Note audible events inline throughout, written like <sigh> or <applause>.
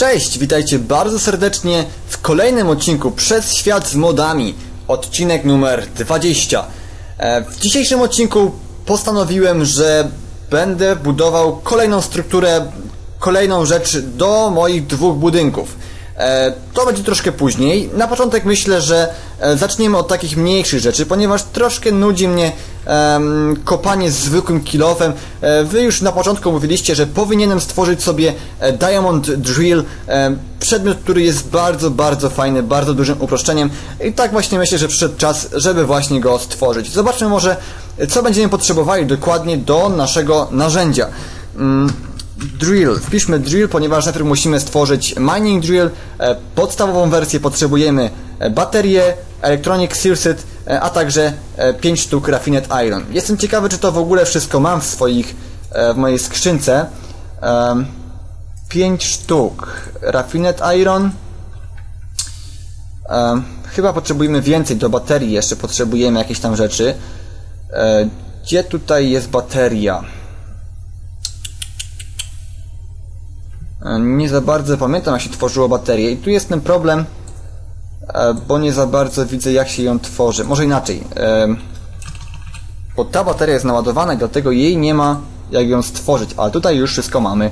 Cześć, witajcie bardzo serdecznie w kolejnym odcinku Przez Świat z Modami, odcinek numer 20. E, W dzisiejszym odcinku postanowiłem, że będę budował kolejną strukturę, kolejną rzecz do moich dwóch budynków. E, To będzie troszkę później. Na początek myślę, że e, zaczniemy od takich mniejszych rzeczy, ponieważ troszkę nudzi mnie kopanie z zwykłym kilofem. E, Wy już na początku mówiliście, że powinienem stworzyć sobie Diamond Drill, przedmiot, który jest bardzo, bardzo fajny, bardzo dużym uproszczeniem. I tak właśnie myślę, że przyszedł czas, żeby właśnie go stworzyć. Zobaczmy może, co będziemy potrzebowali dokładnie do naszego narzędzia. Drill. Wpiszmy drill, ponieważ najpierw musimy stworzyć mining drill. E, Podstawową wersję potrzebujemy e, baterię, electronic circuit, e, a także 5 sztuk raffinet iron. Jestem ciekawy, czy to w ogóle wszystko mam w swoich, w mojej skrzynce. 5 sztuk raffinet iron. Chyba potrzebujemy więcej do baterii, jeszcze potrzebujemy jakieś tam rzeczy. Gdzie tutaj jest bateria? Nie za bardzo pamiętam, jak się tworzyło baterię. I tu jest ten problem, e, bo nie za bardzo widzę, jak się ją tworzy. Może inaczej. e, Bo ta bateria jest naładowana i dlatego jej nie ma, jak ją stworzyć. Ale tutaj już wszystko mamy.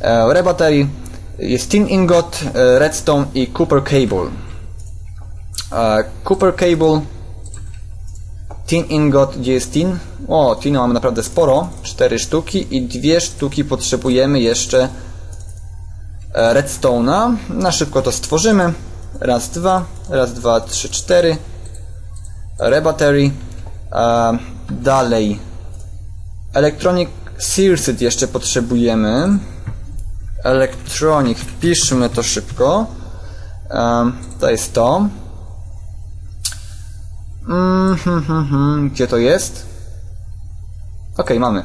E, Rebattery jest tin ingot, e, redstone i copper cable. E, Copper cable, tin ingot, gdzie jest tin? O, tinu mamy naprawdę sporo. Cztery sztuki i dwie sztuki potrzebujemy jeszcze e, redstone'a. Na szybko to stworzymy. Raz, dwa, raz, dwa, trzy, cztery. Rebattery. E, dalej. Electronic circuit jeszcze potrzebujemy. Electronic, wpiszmy to szybko. E, to jest to. Mm, hmm, hmm, hmm. Gdzie to jest? Ok, mamy.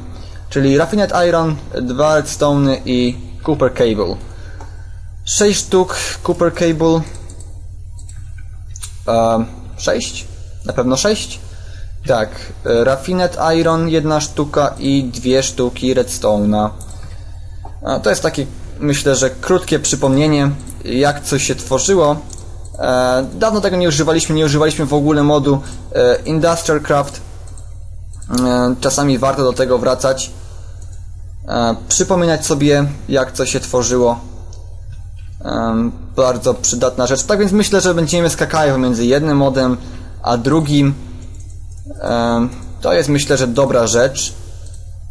Czyli Raffinet Iron, dwa redstone i Cooper Cable. 6 sztuk Cooper Cable. Um, 6? Na pewno 6? Tak. e, Raffinet Iron, jedna sztuka i dwie sztuki Redstone'a. A, To jest takie, myślę, że krótkie przypomnienie, jak coś się tworzyło. E, dawno tego nie używaliśmy, nie używaliśmy w ogóle modu e, Industrial Craft. E, czasami warto do tego wracać. E, przypominać sobie, jak coś się tworzyło. Bardzo przydatna rzecz. Tak więc myślę, że będziemy skakali pomiędzy jednym modem a drugim. To jest myślę, że dobra rzecz.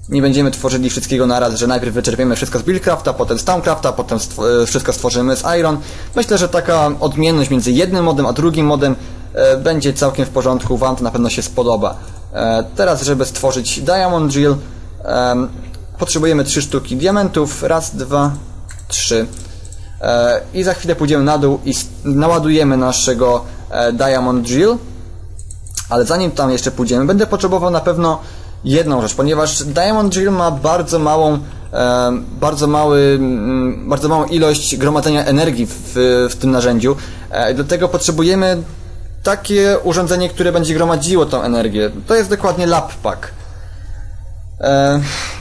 Nie będziemy tworzyli wszystkiego naraz, że najpierw wyczerpiemy wszystko z Buildcrafta, potem z Towncrafta, potem e, wszystko stworzymy z Iron. Myślę, że taka odmienność między jednym modem a drugim modem e, będzie całkiem w porządku. Wam to na pewno się spodoba. E, teraz, żeby stworzyć Diamond Drill, em, potrzebujemy trzy sztuki diamentów. Raz, dwa, trzy. E, I za chwilę pójdziemy na dół i naładujemy naszego e, Diamond Drill. Ale zanim tam jeszcze pójdziemy, będę potrzebował na pewno jedną rzecz, ponieważ Diamond Drill ma bardzo małą, e, bardzo mały, bardzo małą ilość gromadzenia energii w, w tym narzędziu. Dlatego potrzebujemy takie urządzenie, które będzie gromadziło tą energię. To jest dokładnie Lab Pack.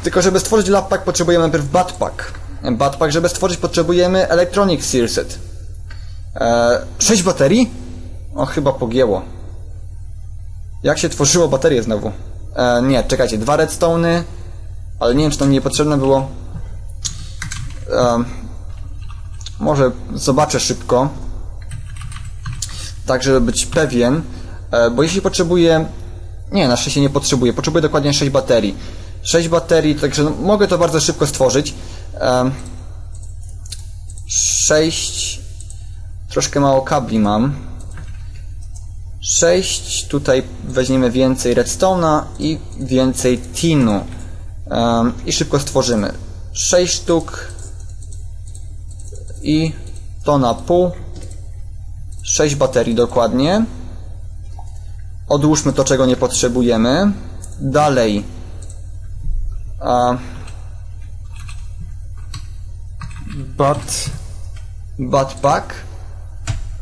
Tylko żeby stworzyć Lab Pack potrzebujemy najpierw Bat Pack. Bat Pack, żeby stworzyć potrzebujemy Electronic Circuit. E, 6 baterii? O, chyba pogięło. Jak się tworzyło baterie znowu? E, nie, czekajcie, dwa redstone'y, ale nie wiem, czy mi niepotrzebne było. E, może zobaczę szybko. Tak, żeby być pewien. E, bo jeśli potrzebuję... Nie, na szczęście nie potrzebuję. Potrzebuję dokładnie 6 baterii. 6 baterii, także no, mogę to bardzo szybko stworzyć. E, 6... Troszkę mało kabli mam. 6, tutaj weźmiemy więcej redstone'a i więcej tinu. I szybko stworzymy. 6 sztuk i to na pół. 6 baterii dokładnie. Odłóżmy to czego nie potrzebujemy. Dalej bat bat pack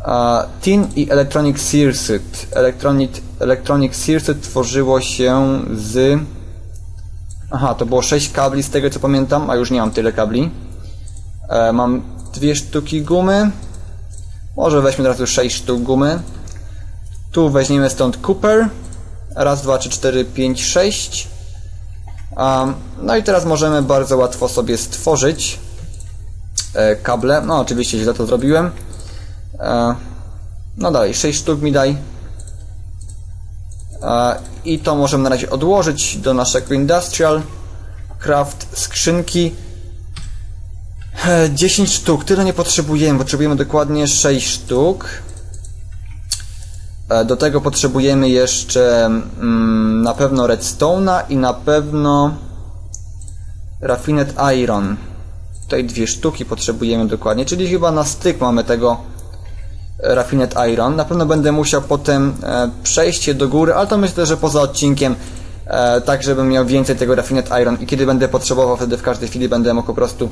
a, Tin i Electronic Circuit. Electronic, Electronic tworzyło się z... Aha, to było 6 kabli z tego co pamiętam, a już nie mam tyle kabli. E, mam dwie sztuki gumy. Może weźmy teraz już 6 sztuk gumy. Tu weźmiemy stąd Cooper. Raz, dwa, trzy, cztery, pięć, sześć. Um, no i teraz możemy bardzo łatwo sobie stworzyć kable. No oczywiście źle to zrobiłem. E, no dalej, 6 sztuk mi daj. E, I to możemy na razie odłożyć do naszego Industrial Craft skrzynki. 10 sztuk, tyle nie potrzebujemy, potrzebujemy dokładnie 6 sztuk. E, do tego potrzebujemy jeszcze mm, na pewno redstone'a i na pewno raffinet iron. Tutaj dwie sztuki potrzebujemy dokładnie, czyli chyba na styk mamy tego raffinet iron. Na pewno będę musiał potem e, przejść do góry, ale to myślę, że poza odcinkiem e, tak, żebym miał więcej tego raffinet iron i kiedy będę potrzebował, wtedy w każdej chwili będę mógł po prostu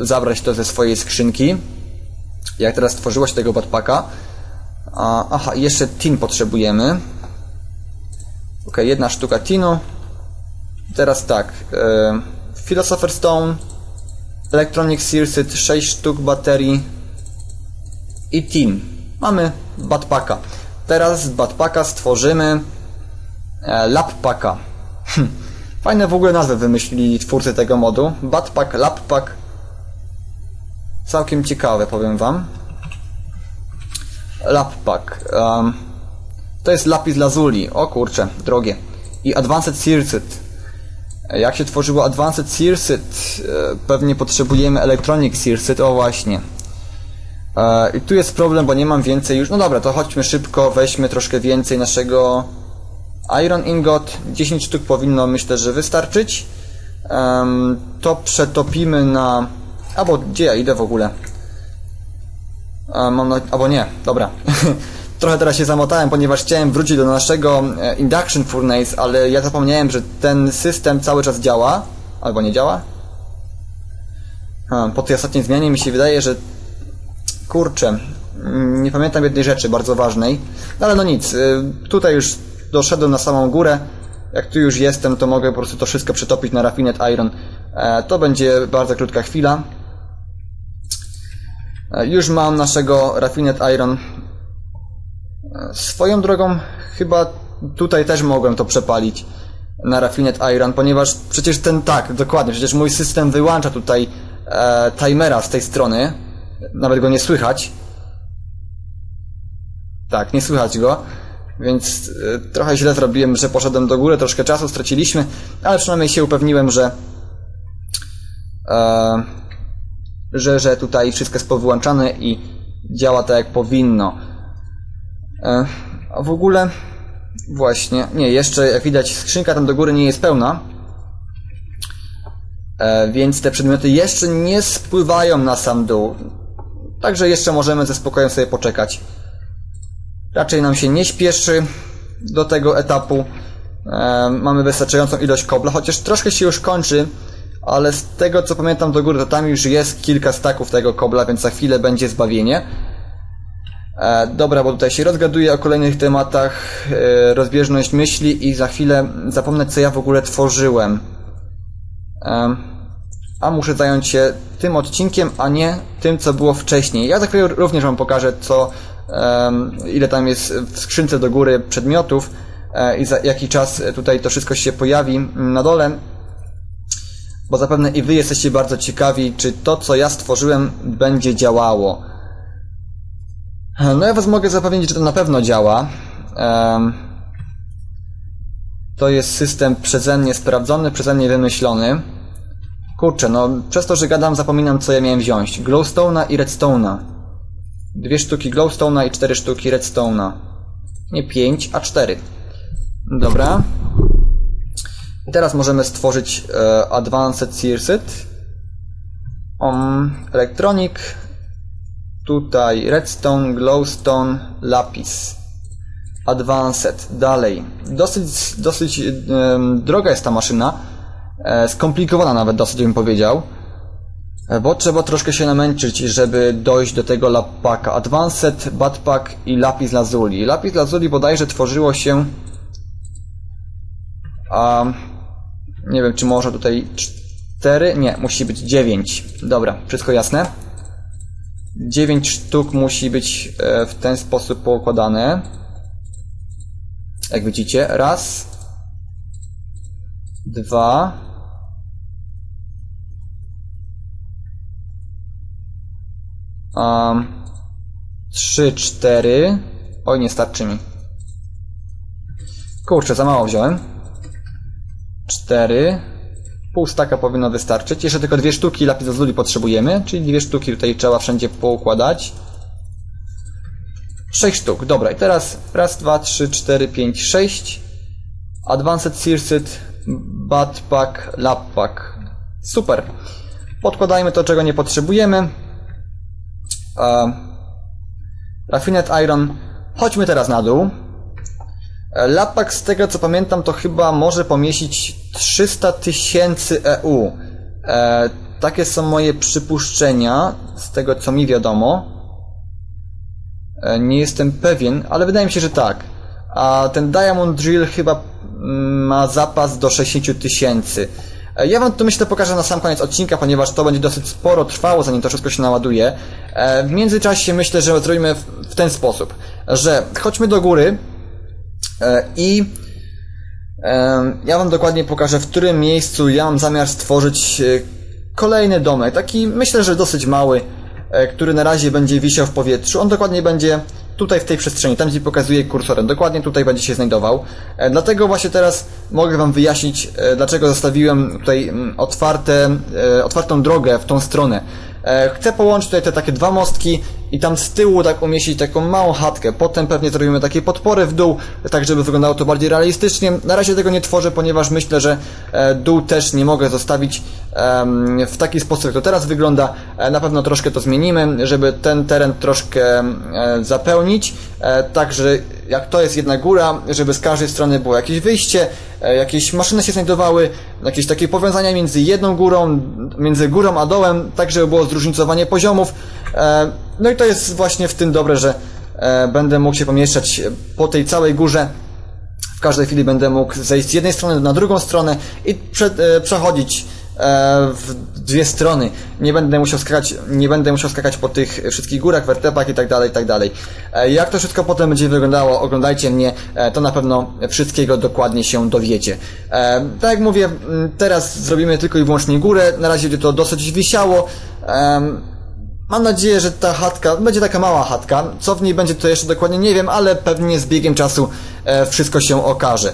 zabrać to ze swojej skrzynki. Jak teraz stworzyło się tego backpacka. A, aha, jeszcze tin potrzebujemy. Ok, jedna sztuka tinu. Teraz tak. E, Philosopher Stone, Electronic Circuit, 6 sztuk baterii i tin. Mamy backpacka. Teraz z backpacka stworzymy e, lappacka. Hm. Fajne w ogóle nazwy wymyślili twórcy tego modu. Backpack, lappack. Całkiem ciekawe, powiem wam. Lappack. Um, to jest lapis lazuli. O kurcze, drogie. I Advanced Circuit. Jak się tworzyło Advanced Circuit? E, pewnie potrzebujemy Electronic Circuit. O właśnie. E, I tu jest problem, bo nie mam więcej już. No dobra, to chodźmy szybko, weźmy troszkę więcej naszego Iron Ingot. 10 sztuk powinno myślę, że wystarczyć. To przetopimy na... Albo gdzie ja idę w ogóle? Mam na... Albo nie, dobra. <laughs> Trochę teraz się zamotałem, ponieważ chciałem wrócić do naszego e, Induction Furnace, ale ja zapomniałem, że ten system cały czas działa. Albo nie działa? po tej ostatniej zmianie mi się wydaje, że kurczę, mm, nie pamiętam jednej rzeczy bardzo ważnej, ale no nic, y, tutaj już doszedłem na samą górę, jak tu już jestem, to mogę po prostu to wszystko przetopić na Raffinet Iron. E, to będzie bardzo krótka chwila. E, już mam naszego Raffinet Iron. Swoją drogą, chyba tutaj też mogłem to przepalić na Raffinet Iron, ponieważ przecież ten tak, dokładnie, przecież mój system wyłącza tutaj e, timera z tej strony. Nawet go nie słychać. Tak, nie słychać go. Więc e, trochę źle zrobiłem, że poszedłem do góry, troszkę czasu straciliśmy, ale przynajmniej się upewniłem, że e, że, że tutaj wszystko jest powyłączane i działa tak jak powinno. E, a w ogóle właśnie, nie, jeszcze jak widać skrzynka tam do góry nie jest pełna, e, więc te przedmioty jeszcze nie spływają na sam dół. Także jeszcze możemy ze spokojem sobie poczekać. Raczej nam się nie śpieszy do tego etapu. E, mamy wystarczającą ilość kobla, chociaż troszkę się już kończy, ale z tego co pamiętam do góry, to tam już jest kilka staków tego kobla, więc za chwilę będzie zbawienie. E, dobra, bo tutaj się rozgaduję o kolejnych tematach, e, rozbieżność myśli i za chwilę zapomnę co ja w ogóle tworzyłem. E, a muszę zająć się tym odcinkiem, a nie tym co było wcześniej. Ja za chwilę również Wam pokażę co ile tam jest w skrzynce do góry przedmiotów i za jaki czas tutaj to wszystko się pojawi na dole. Bo zapewne i Wy jesteście bardzo ciekawi, czy to, co ja stworzyłem, będzie działało. No ja Was mogę zapewnić, że to na pewno działa. To jest system przeze mnie sprawdzony, przeze mnie wymyślony. Kurczę, no przez to, że gadam, zapominam, co ja miałem wziąć. Glowstone'a i Redstone'a. Dwie sztuki glowstone'a i cztery sztuki redstone'a. Nie pięć, a cztery. Dobra. I teraz możemy stworzyć e, Advanced Circuit. Um, Electronic. Tutaj redstone, glowstone, lapis. Advanced. Dalej. Dosyć, dosyć droga jest ta maszyna. E, skomplikowana nawet dosyć bym powiedział. E, bo trzeba troszkę się namęczyć, żeby dojść do tego lapaka. Advanced, Batpack i Lapis Lazuli. Lapis Lazuli bodajże tworzyło się... A, nie wiem, czy może tutaj 4, nie, musi być 9. Dobra, wszystko jasne. 9 sztuk musi być e, w ten sposób poukładane. Jak widzicie, raz, dwa, um, trzy, cztery. Oj, nie starczy mi. Kurczę, za mało wziąłem. Cztery. Pół staka powinno wystarczyć. Jeszcze tylko dwie sztuki lapis lazuli potrzebujemy, czyli dwie sztuki tutaj trzeba wszędzie poukładać. Sześć sztuk, dobra. I teraz raz, dwa, trzy, cztery, pięć, sześć. Advanced Circuit, Batpack, Lappack. Super. Podkładajmy to, czego nie potrzebujemy. Uh, Raffinet Iron. Chodźmy teraz na dół. Lapak z tego co pamiętam to chyba może pomieścić 300 tysięcy EU. E, takie są moje przypuszczenia z tego co mi wiadomo. E, nie jestem pewien, ale wydaje mi się, że tak. A ten Diamond Drill chyba mm, ma zapas do 60 tysięcy. E, Ja wam to myślę pokażę na sam koniec odcinka, ponieważ to będzie dosyć sporo trwało, zanim to wszystko się naładuje. E, W międzyczasie myślę, że zrobimy w- ten sposób, że chodźmy do góry, I e, ja Wam dokładnie pokażę, w którym miejscu ja mam zamiar stworzyć e, kolejny domek. Taki myślę, że dosyć mały, e, który na razie będzie wisiał w powietrzu. On dokładnie będzie tutaj w tej przestrzeni, tam gdzie pokazuję kursorem. Dokładnie tutaj będzie się znajdował. Dlatego właśnie teraz mogę Wam wyjaśnić, dlaczego zostawiłem tutaj mm, otwarte, otwartą drogę w tą stronę. Chcę połączyć tutaj te takie dwa mostki i tam z tyłu tak umieścić taką małą chatkę. Potem pewnie zrobimy takie podpory w dół, tak żeby wyglądało to bardziej realistycznie. Na razie tego nie tworzę, ponieważ myślę, że e, dół też nie mogę zostawić w taki sposób, jak to teraz wygląda. E, Na pewno troszkę to zmienimy, żeby ten teren troszkę e, zapełnić. Także jak to jest jedna góra, żeby z każdej strony było jakieś wyjście, jakieś maszyny się znajdowały, jakieś takie powiązania między jedną górą, między górą a dołem, tak żeby było zróżnicowanie poziomów. E, No i to jest właśnie w tym dobre, że e, będę mógł się pomieszczać po tej całej górze. W każdej chwili będę mógł zejść z jednej strony na drugą stronę i e, przechodzić w dwie strony. Nie będę musiał skakać, nie będę musiał skakać po tych wszystkich górach, wertepach i tak dalej, tak dalej. Jak to wszystko potem będzie wyglądało, oglądajcie mnie, to na pewno wszystkiego dokładnie się dowiecie. Tak jak mówię, teraz zrobimy tylko i wyłącznie górę, na razie będzie to dosyć wisiało. Mam nadzieję, że ta chatka będzie taka mała chatka. Co w niej będzie, to jeszcze dokładnie nie wiem, ale pewnie z biegiem czasu e, wszystko się okaże.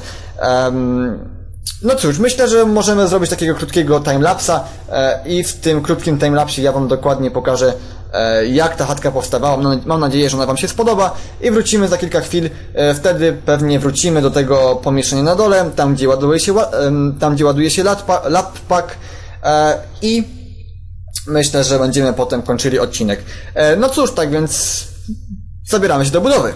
No cóż, myślę, że możemy zrobić takiego krótkiego timelapsa e, i w tym krótkim timelapsie ja Wam dokładnie pokażę, e, jak ta chatka powstawała. Mam, mam nadzieję, że ona Wam się spodoba i wrócimy za kilka chwil. E, wtedy pewnie wrócimy do tego pomieszczenia na dole, tam gdzie ładuje się, tam, gdzie ładuje się e, i myślę, że będziemy potem kończyli odcinek. E, no cóż, tak więc zabieramy się do budowy.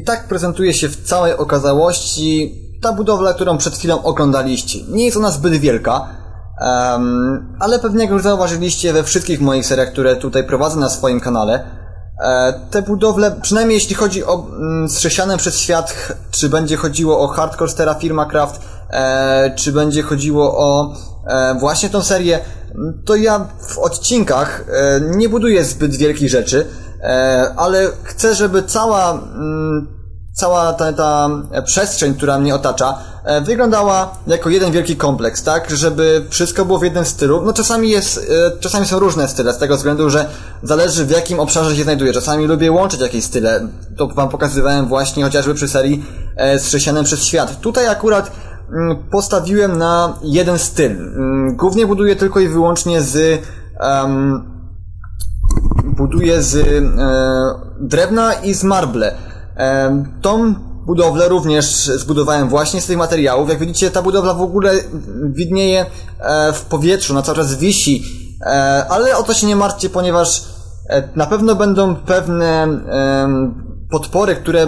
I tak prezentuje się w całej okazałości ta budowla, którą przed chwilą oglądaliście. Nie jest ona zbyt wielka, um, ale pewnie jak już zauważyliście we wszystkich moich seriach, które tutaj prowadzę na swoim kanale, e, te budowle, przynajmniej jeśli chodzi o mm, strzesiane przez świat, czy będzie chodziło o Hardcore Stera Firma Craft, e, czy będzie chodziło o e, właśnie tą serię, to ja w odcinkach e, nie buduję zbyt wielkich rzeczy, ale chcę, żeby cała mm, cała ta, ta przestrzeń, która mnie otacza, e, wyglądała jako jeden wielki kompleks, tak? Żeby wszystko było w jednym stylu. No czasami jest, e, czasami są różne style, z tego względu, że zależy w jakim obszarze się znajduję. Czasami lubię łączyć jakieś style. To wam pokazywałem właśnie chociażby przy serii e, z Chrześcijanem przez świat. Tutaj akurat mm, postawiłem na jeden styl. Mm, głównie buduję tylko i wyłącznie z um, buduję z e, drewna i z marble. Tą budowlę również zbudowałem właśnie z tych materiałów. Jak widzicie, ta budowla w ogóle widnieje e, w powietrzu, na cały czas wisi, e, ale o to się nie martwcie, ponieważ e, na pewno będą pewne podpory, które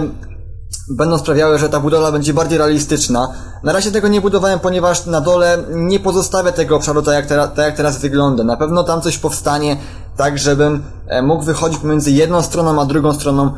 będą sprawiały, że ta budowla będzie bardziej realistyczna. Na razie tego nie budowałem, ponieważ na dole nie pozostawia tego obszaru tak jak, tak jak teraz wygląda. Na pewno tam coś powstanie, tak żebym mógł wychodzić pomiędzy jedną stroną a drugą stroną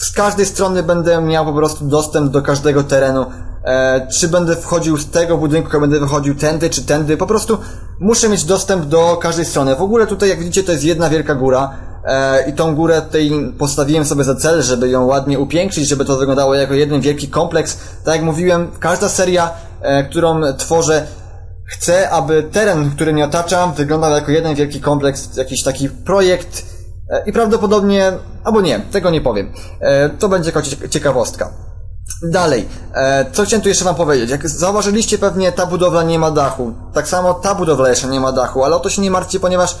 z każdej strony będę miał po prostu dostęp do każdego terenu. E, czy będę wchodził z tego budynku, jak będę wychodził tędy, czy tędy. Po prostu muszę mieć dostęp do każdej strony. W ogóle tutaj, jak widzicie, to jest jedna wielka góra. E, I tą górę tutaj postawiłem sobie za cel, żeby ją ładnie upiększyć, żeby to wyglądało jako jeden wielki kompleks. Tak jak mówiłem, każda seria, e, którą tworzę, chcę, aby teren, który mnie otacza, wyglądał jako jeden wielki kompleks, jakiś taki projekt, E, I prawdopodobnie, albo nie, tego nie powiem. E, to będzie jakaś ciekawostka. Dalej, e, co chciałem tu jeszcze wam powiedzieć? Jak zauważyliście pewnie, ta budowla nie ma dachu. Tak samo ta budowla jeszcze nie ma dachu, ale o to się nie martwcie, ponieważ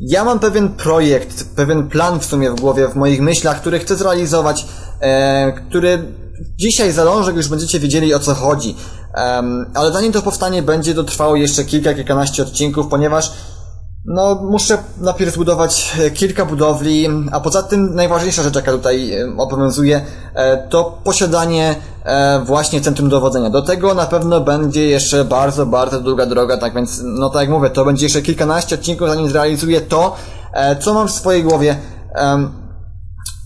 ja mam pewien projekt, pewien plan w sumie w głowie, w moich myślach, który chcę zrealizować, który dzisiaj zalążek już będziecie wiedzieli o co chodzi. Ale zanim to powstanie, będzie to trwało jeszcze kilka, kilkanaście odcinków, ponieważ no, muszę najpierw zbudować e, kilka budowli, a poza tym najważniejsza rzecz, jaka tutaj e, obowiązuje, e, to posiadanie właśnie centrum dowodzenia. Do tego na pewno będzie jeszcze bardzo, bardzo długa droga, tak więc, no tak jak mówię, to będzie jeszcze kilkanaście odcinków, zanim zrealizuję to, co mam w swojej głowie.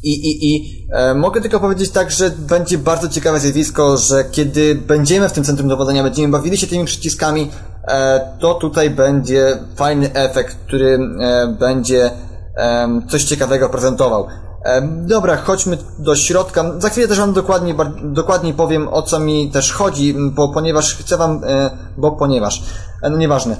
I, i, i e, mogę tylko powiedzieć tak, że będzie bardzo ciekawe zjawisko, że kiedy będziemy w tym centrum dowodzenia, będziemy bawili się tymi przyciskami, e, to tutaj będzie fajny efekt, który e, będzie e, coś ciekawego prezentował. E, dobra, chodźmy do środka. Za chwilę też Wam dokładnie, dokładniej powiem, o co mi też chodzi, bo ponieważ chcę Wam, e, bo ponieważ, no nieważne.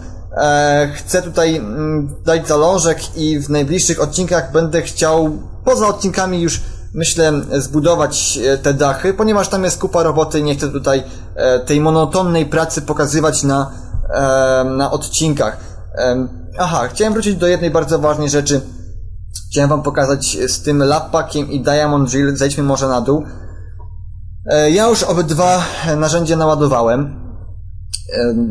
Chcę tutaj mm, dać zalążek i w najbliższych odcinkach będę chciał poza odcinkami już myślę zbudować e, te dachy, ponieważ tam jest kupa roboty i nie chcę tutaj e, tej monotonnej pracy pokazywać na, e, na odcinkach. Aha, chciałem wrócić do jednej bardzo ważnej rzeczy. Chciałem wam pokazać z tym lappakiem i Diamond Drill. Zejdźmy może na dół. Ja już obydwa narzędzia naładowałem.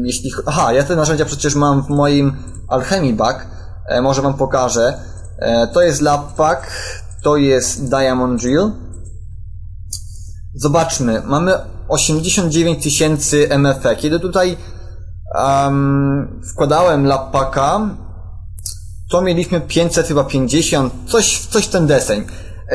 Jeśli... Aha, ja te narzędzia przecież mam w moim Alchemy Bag. Może wam pokażę. To jest lappak, to jest Diamond Drill. Zobaczmy, mamy 89 tysięcy MFE. Kiedy tutaj um, wkładałem lapaka, to mieliśmy 500 chyba 50, coś, coś ten deseń.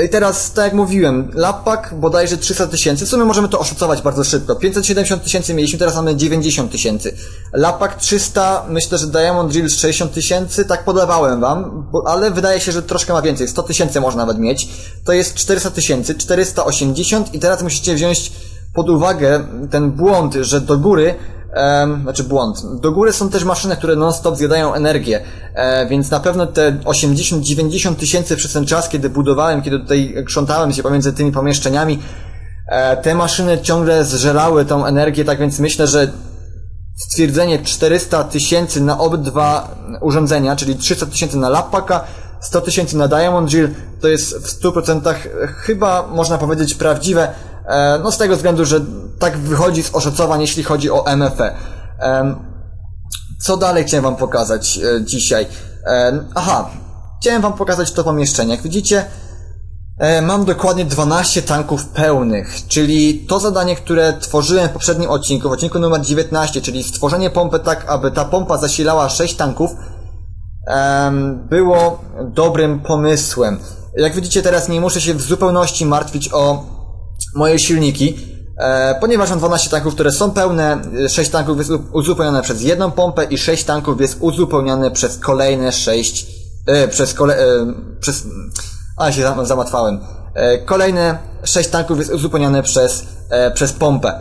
I teraz, tak jak mówiłem, Lappak bodajże 300 tysięcy, w sumie możemy to oszacować bardzo szybko. 570 tysięcy mieliśmy, teraz mamy 90 tysięcy. Lappak 300, myślę, że Diamond Drill 60 tysięcy, tak podawałem wam, bo, ale wydaje się, że troszkę ma więcej, 100 tysięcy można nawet mieć. To jest 400 tysięcy, 480 i teraz musicie wziąć pod uwagę ten błąd, że do góry Um, znaczy błąd. Do góry są też maszyny, które non-stop zjadają energię, e, więc na pewno te 80-90 tysięcy przez ten czas, kiedy budowałem, kiedy tutaj krzątałem się pomiędzy tymi pomieszczeniami, e, te maszyny ciągle zżerały tą energię, tak więc myślę, że stwierdzenie 400 tysięcy na obydwa urządzenia, czyli 300 tysięcy na Lappaka, 100 tysięcy na Diamond Drill, to jest w 100% chyba można powiedzieć prawdziwe, no z tego względu, że tak wychodzi z oszacowań, jeśli chodzi o MFE. Co dalej chciałem Wam pokazać e, dzisiaj? Aha, chciałem Wam pokazać to pomieszczenie. Jak widzicie, E, mam dokładnie 12 tanków pełnych, czyli to zadanie, które tworzyłem w poprzednim odcinku, w odcinku numer 19, czyli stworzenie pompy tak, aby ta pompa zasilała 6 tanków, było dobrym pomysłem. Jak widzicie teraz nie muszę się w zupełności martwić o moje silniki, e, ponieważ mam 12 tanków, które są pełne, 6 tanków jest uzupełnione przez jedną pompę i 6 tanków jest uzupełnione przez kolejne 6, e, przez kole, e, przez, ale się zamatwałem. E, kolejne 6 tanków jest uzupełnione przez, e, przez pompę.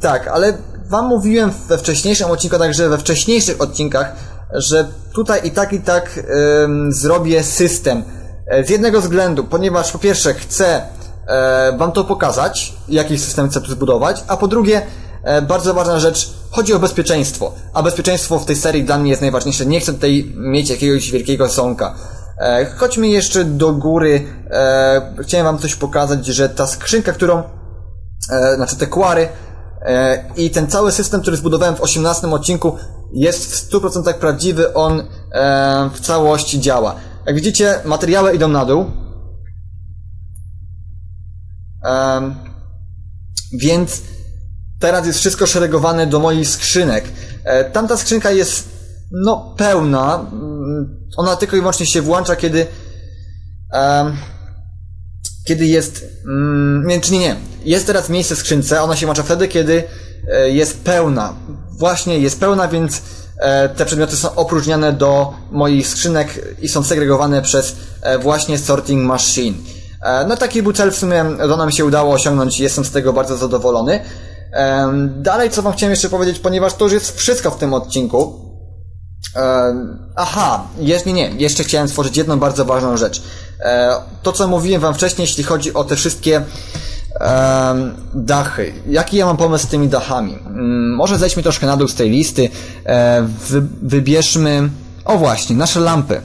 tak, ale Wam mówiłem we wcześniejszym odcinku, także we wcześniejszych odcinkach, że tutaj i tak i tak zrobię system. E, z jednego względu, ponieważ po pierwsze chcę Wam to pokazać, jaki system chcę zbudować, a po drugie, bardzo ważna rzecz, chodzi o bezpieczeństwo. A bezpieczeństwo w tej serii dla mnie jest najważniejsze. Nie chcę tutaj mieć jakiegoś wielkiego sonka. E, chodźmy jeszcze do góry. E, chciałem wam coś pokazać, że ta skrzynka, którą, e, znaczy te kwary i ten cały system, który zbudowałem w 18 odcinku jest w 100% prawdziwy, on w całości działa. Jak widzicie, materiały idą na dół. Więc teraz jest wszystko szeregowane do moich skrzynek. Tamta skrzynka jest no pełna. Ona tylko i wyłącznie się włącza, kiedy um, kiedy jest mm, nie, czy nie, nie. Jest teraz miejsce w skrzynce, ona się włącza wtedy, kiedy e, jest pełna. Właśnie jest pełna, więc e, te przedmioty są opróżniane do moich skrzynek i są segregowane przez e, właśnie sorting machine. E, no taki był cel w sumie, to nam się udało osiągnąć i jestem z tego bardzo zadowolony. Dalej co wam chciałem jeszcze powiedzieć, ponieważ to już jest wszystko w tym odcinku. Aha, jest, nie, jeszcze chciałem stworzyć jedną bardzo ważną rzecz. E, to, co mówiłem wam wcześniej, jeśli chodzi o te wszystkie dachy. Jaki ja mam pomysł z tymi dachami? Mm, może zejdźmy troszkę na dół z tej listy. E, wy, wybierzmy, o właśnie, nasze lampy.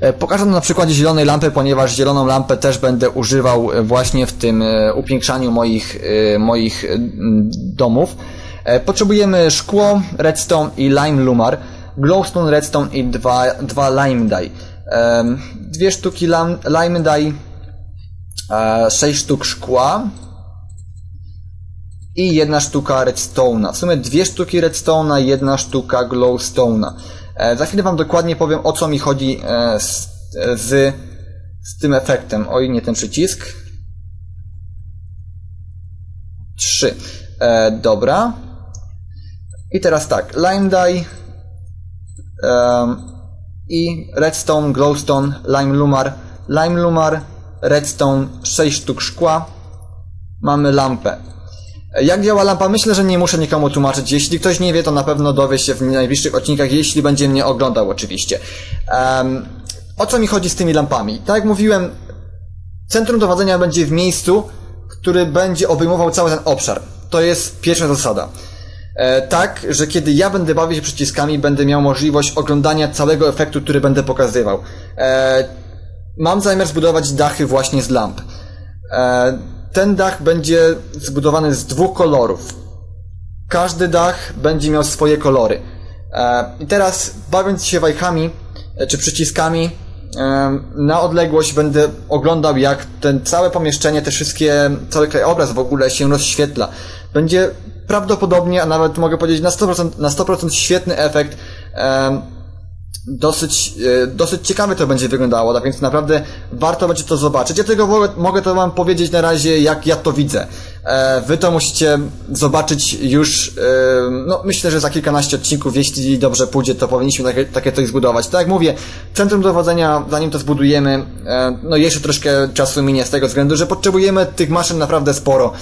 E, pokażę na przykładzie zielonej lampy, ponieważ zieloną lampę też będę używał właśnie w tym e, upiększaniu moich, moich domów. E, potrzebujemy szkło, redstone i lime lumar, glowstone, redstone i dwa, dwa lime dye. Dwie sztuki lime dye, e, sześć sztuk szkła i jedna sztuka redstone'a. W sumie dwie sztuki redstone'a, jedna sztuka glowstone'a. E, za chwilę Wam dokładnie powiem o co mi chodzi z, z, z tym efektem. Oj, nie ten przycisk. Trzy. E, dobra. I teraz tak, Lime Dye i Redstone, Glowstone, Lime Lumar, Lime Lumar, Redstone, 6 sztuk szkła. Mamy lampę. Jak działa lampa? Myślę, że nie muszę nikomu tłumaczyć. Jeśli ktoś nie wie, to na pewno dowie się w najbliższych odcinkach, jeśli będzie mnie oglądał oczywiście. Um, o co mi chodzi z tymi lampami? Tak jak mówiłem, centrum dowodzenia będzie w miejscu, który będzie obejmował cały ten obszar. To jest pierwsza zasada. E, tak, że kiedy ja będę bawić się przyciskami, będę miał możliwość oglądania całego efektu, który będę pokazywał. E, mam zamiar zbudować dachy właśnie z lamp. E, ten dach będzie zbudowany z dwóch kolorów. Każdy dach będzie miał swoje kolory. I teraz, bawiąc się wajchami czy przyciskami, na odległość będę oglądał, jak ten całe pomieszczenie, te wszystkie, cały krajobraz w ogóle się rozświetla. Będzie prawdopodobnie, a nawet mogę powiedzieć na 100%, na 100% świetny efekt. Dosyć, e, dosyć ciekawie to będzie wyglądało, tak więc naprawdę warto będzie to zobaczyć. Ja tylko mogę, to wam powiedzieć na razie, jak ja to widzę. E, wy to musicie zobaczyć już, e, no myślę, że za kilkanaście odcinków, jeśli dobrze pójdzie, to powinniśmy takie, takie coś zbudować. Tak jak mówię, centrum dowodzenia, zanim to zbudujemy, no jeszcze troszkę czasu minie z tego względu, że potrzebujemy tych maszyn naprawdę sporo.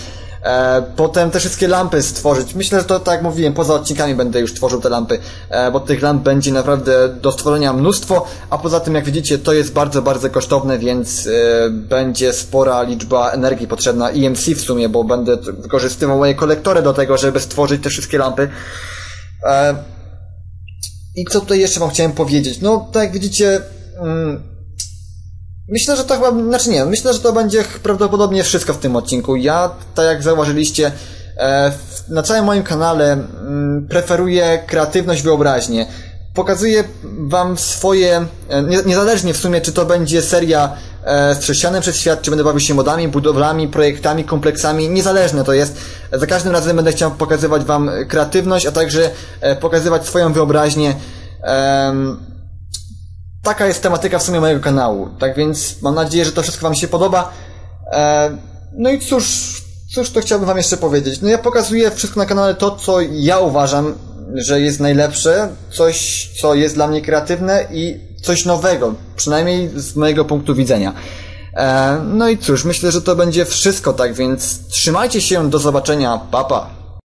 E, potem te wszystkie lampy stworzyć. Myślę, że to tak jak mówiłem, poza odcinkami będę już tworzył te lampy, e, bo tych lamp będzie naprawdę do stworzenia mnóstwo, a poza tym jak widzicie to jest bardzo, bardzo kosztowne, więc e, będzie spora liczba energii potrzebna EMC w sumie, bo będę wykorzystywał moje kolektory do tego, żeby stworzyć te wszystkie lampy. I co tutaj jeszcze wam chciałem powiedzieć? No, tak jak widzicie, mm, Myślę, że to chyba, znaczy nie, myślę, że to będzie prawdopodobnie wszystko w tym odcinku. Ja, tak jak zauważyliście, e, na całym moim kanale mm, preferuję kreatywność, wyobraźnię. pokazuję wam swoje, e, nie, niezależnie w sumie, czy to będzie seria e, strzesiane przez świat, czy będę bawił się modami, budowlami, projektami, kompleksami, niezależne to jest. Za każdym razem będę chciał pokazywać wam kreatywność, a także pokazywać swoją wyobraźnię. Em, taka jest tematyka w sumie mojego kanału. Tak więc mam nadzieję, że to wszystko Wam się podoba. E, no i cóż, cóż to chciałbym Wam jeszcze powiedzieć. No ja pokazuję wszystko na kanale to, co ja uważam, że jest najlepsze, coś, co jest dla mnie kreatywne i coś nowego, przynajmniej z mojego punktu widzenia. E, no i cóż, myślę, że to będzie wszystko, tak więc trzymajcie się, do zobaczenia, papa.